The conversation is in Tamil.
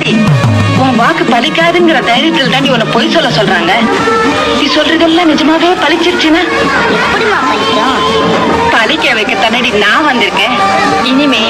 சரி உன் வாக்கு பலிக்காதுங்கிற தைரியத்தில் தாண்டி உன்னை பொய் சொல்ல சொல்றாங்க. நீ சொல்றதெல்லாம் நிஜமாவே பலிச்சிருச்சுன்னா எப்படிமா பலிக்க வைக்க தன்னடி நான் வந்திருக்கேன். இனிமே